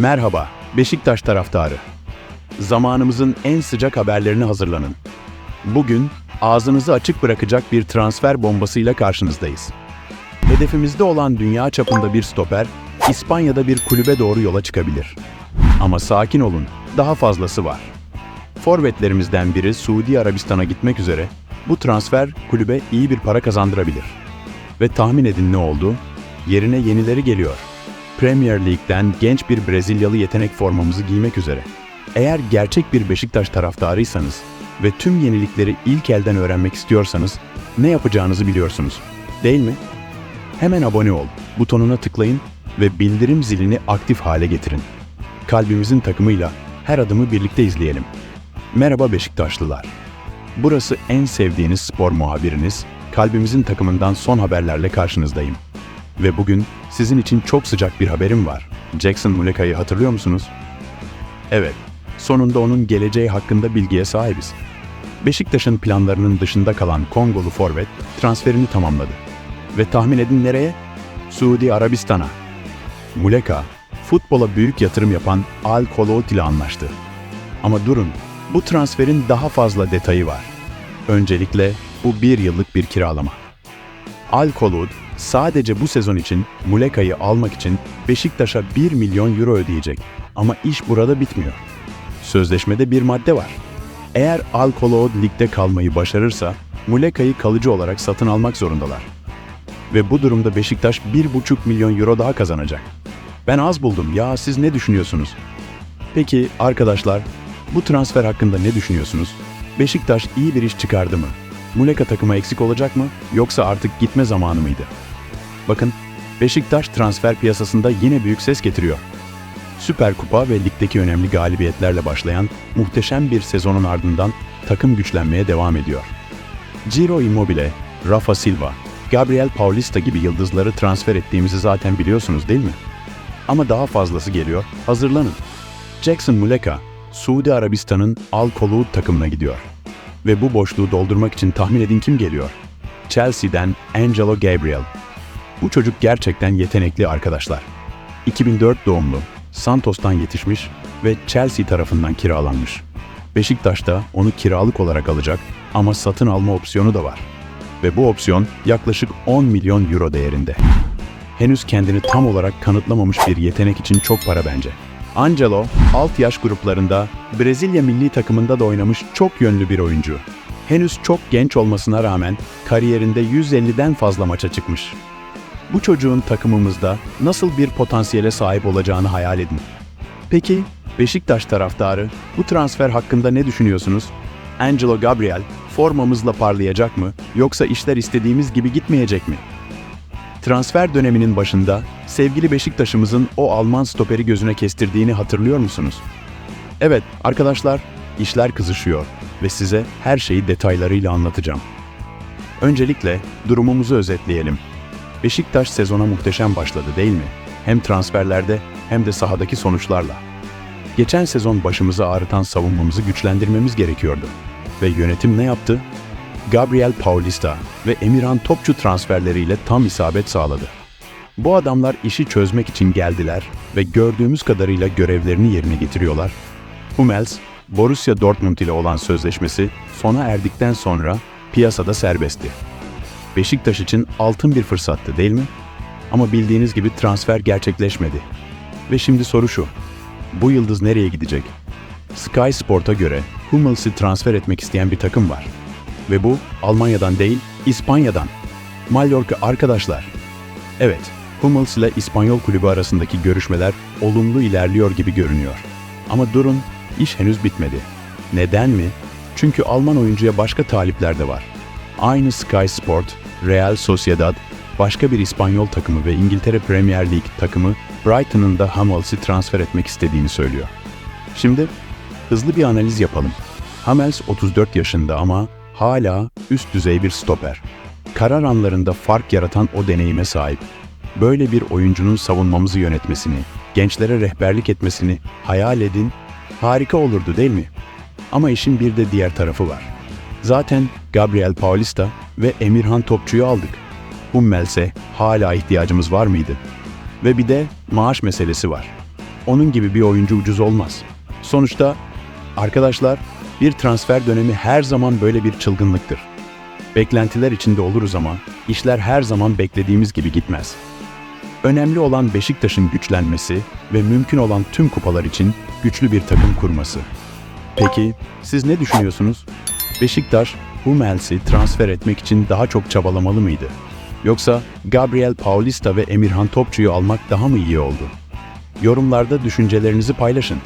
Merhaba, Beşiktaş taraftarı. Zamanımızın en sıcak haberlerini hazırlanın. Bugün ağzınızı açık bırakacak bir transfer bombasıyla karşınızdayız. Hedefimizde olan dünya çapında bir stoper, İspanya'da bir kulübe doğru yola çıkabilir. Ama sakin olun, daha fazlası var. Forvetlerimizden biri Suudi Arabistan'a gitmek üzere. Bu transfer kulübe iyi bir para kazandırabilir. Ve tahmin edin ne oldu? Yerine yenileri geliyor. Premier League'den genç bir Brezilyalı yetenek formamızı giymek üzere. Eğer gerçek bir Beşiktaş taraftarıysanız ve tüm yenilikleri ilk elden öğrenmek istiyorsanız ne yapacağınızı biliyorsunuz. Değil mi? Hemen abone ol butonuna tıklayın ve bildirim zilini aktif hale getirin. Kalbimizin takımıyla her adımı birlikte izleyelim. Merhaba Beşiktaşlılar. Burası en sevdiğiniz spor muhabiriniz, kalbimizin takımından son haberlerle karşınızdayım. Ve bugün sizin için çok sıcak bir haberim var. Jackson Muleka'yı hatırlıyor musunuz? Evet, sonunda onun geleceği hakkında bilgiye sahibiz. Beşiktaş'ın planlarının dışında kalan Kongolu forvet transferini tamamladı. Ve tahmin edin nereye? Suudi Arabistan'a. Muleka, futbola büyük yatırım yapan Al Kolout ile anlaştı. Ama durun, bu transferin daha fazla detayı var. Öncelikle bu bir yıllık bir kiralama. Al Kolout sadece bu sezon için Muleka'yı almak için Beşiktaş'a 1 milyon euro ödeyecek. Ama iş burada bitmiyor. Sözleşmede bir madde var. Eğer Al Kolout ligde kalmayı başarırsa Muleka'yı kalıcı olarak satın almak zorundalar. Ve bu durumda Beşiktaş 1,5 milyon euro daha kazanacak. Ben az buldum ya siz ne düşünüyorsunuz? Peki arkadaşlar bu transfer hakkında ne düşünüyorsunuz? Beşiktaş iyi bir iş çıkardı mı? Muleka takıma eksik olacak mı yoksa artık gitme zamanı mıydı? Bakın Beşiktaş transfer piyasasında yine büyük ses getiriyor. Süper Kupa ve ligdeki önemli galibiyetlerle başlayan muhteşem bir sezonun ardından takım güçlenmeye devam ediyor. Ciro Immobile, Rafa Silva, Gabriel Paulista gibi yıldızları transfer ettiğimizi zaten biliyorsunuz değil mi? Ama daha fazlası geliyor, hazırlanın. Jackson Muleka, Suudi Arabistan'ın Al Koloud takımına gidiyor. Ve bu boşluğu doldurmak için tahmin edin kim geliyor? Chelsea'den Angelo Gabriel. Bu çocuk gerçekten yetenekli arkadaşlar. 2004 doğumlu, Santos'tan yetişmiş ve Chelsea tarafından kiralanmış. Beşiktaş da onu kiralık olarak alacak ama satın alma opsiyonu da var. Ve bu opsiyon yaklaşık 10 milyon euro değerinde. Henüz kendini tam olarak kanıtlamamış bir yetenek için çok para bence. Angelo, alt yaş gruplarında Brezilya milli takımında da oynamış çok yönlü bir oyuncu. Henüz çok genç olmasına rağmen kariyerinde 150'den fazla maça çıkmış. Bu çocuğun takımımızda nasıl bir potansiyele sahip olacağını hayal edin. Peki Beşiktaş taraftarı bu transfer hakkında ne düşünüyorsunuz? Angelo Gabriel formamızla parlayacak mı yoksa işler istediğimiz gibi gitmeyecek mi? Transfer döneminin başında sevgili Beşiktaş'ımızın o Alman stoperi gözüne kestirdiğini hatırlıyor musunuz? Evet arkadaşlar, işler kızışıyor ve size her şeyi detaylarıyla anlatacağım. Öncelikle durumumuzu özetleyelim. Beşiktaş sezona muhteşem başladı değil mi? Hem transferlerde hem de sahadaki sonuçlarla. Geçen sezon başımızı ağrıtan savunmamızı güçlendirmemiz gerekiyordu. Ve yönetim ne yaptı? Gabriel Paulista ve Emirhan Topçu transferleriyle tam isabet sağladı. Bu adamlar işi çözmek için geldiler ve gördüğümüz kadarıyla görevlerini yerine getiriyorlar. Hummels, Borussia Dortmund ile olan sözleşmesi sona erdikten sonra piyasada serbestti. Beşiktaş için altın bir fırsattı değil mi? Ama bildiğiniz gibi transfer gerçekleşmedi. Ve şimdi soru şu. Bu yıldız nereye gidecek? Sky Sport'a göre Hummels'i transfer etmek isteyen bir takım var. Ve bu Almanya'dan değil, İspanya'dan. Mallorca arkadaşlar. Evet, Hummels ile İspanyol kulübü arasındaki görüşmeler olumlu ilerliyor gibi görünüyor. Ama durun, iş henüz bitmedi. Neden mi? Çünkü Alman oyuncuya başka talipler de var. Aynı Sky Sport, Real Sociedad, başka bir İspanyol takımı ve İngiltere Premier League takımı Brighton'ın da Hummels'i transfer etmek istediğini söylüyor. Şimdi hızlı bir analiz yapalım. Hummels 34 yaşında ama hala üst düzey bir stoper. Karar anlarında fark yaratan o deneyime sahip. Böyle bir oyuncunun savunmamızı yönetmesini, gençlere rehberlik etmesini hayal edin, harika olurdu değil mi? Ama işin bir de diğer tarafı var. Zaten Gabriel Paulista ve Emirhan Topçu'yu aldık. Hummels'e hala ihtiyacımız var mıydı? Ve bir de maaş meselesi var. onun gibi bir oyuncu ucuz olmaz. Sonuçta arkadaşlar bir transfer dönemi her zaman böyle bir çılgınlıktır. Beklentiler içinde oluruz ama işler her zaman beklediğimiz gibi gitmez. Önemli olan Beşiktaş'ın güçlenmesi ve mümkün olan tüm kupalar için güçlü bir takım kurması. Peki siz ne düşünüyorsunuz? Beşiktaş Hummels'i transfer etmek için daha çok çabalamalı mıydı? Yoksa Gabriel Paulista ve Emirhan Topçu'yu almak daha mı iyi oldu? Yorumlarda düşüncelerinizi paylaşın.